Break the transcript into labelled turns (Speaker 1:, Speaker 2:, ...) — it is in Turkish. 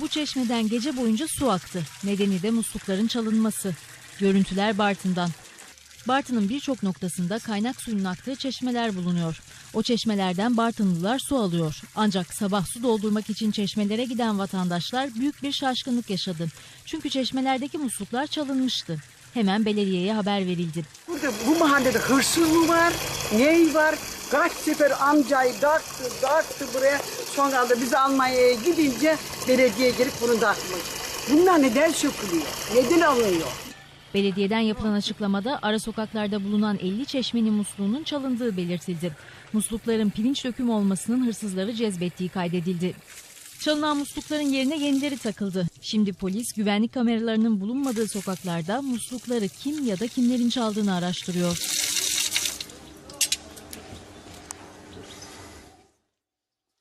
Speaker 1: Bu çeşmeden gece boyunca su aktı. Nedeni de muslukların çalınması. Görüntüler Bartın'dan. Bartın'ın birçok noktasında kaynak suyunun aktığı çeşmeler bulunuyor. O çeşmelerden Bartınlılar su alıyor. Ancak sabah su doldurmak için çeşmelere giden vatandaşlar büyük bir şaşkınlık yaşadı. Çünkü çeşmelerdeki musluklar çalınmıştı. Hemen belediyeye haber verildi.
Speaker 2: Burada bu mahallede hırsız mı var? Ney var? Kaç sefer amcayı dağıttı, dağıttı buraya. Sonra da biz Almanya'ya gidince belediye gelip bunu dağıtmış. Bunlar neden sökülüyor? Neden alınıyor?
Speaker 1: Belediyeden yapılan açıklamada ara sokaklarda bulunan 50 çeşmenin musluğunun çalındığı belirtildi. Muslukların pirinç dökümü olmasının hırsızları cezbettiği kaydedildi. Çalınan muslukların yerine yenileri takıldı. Şimdi polis güvenlik kameralarının bulunmadığı sokaklarda muslukları kim ya da kimlerin çaldığını araştırıyor.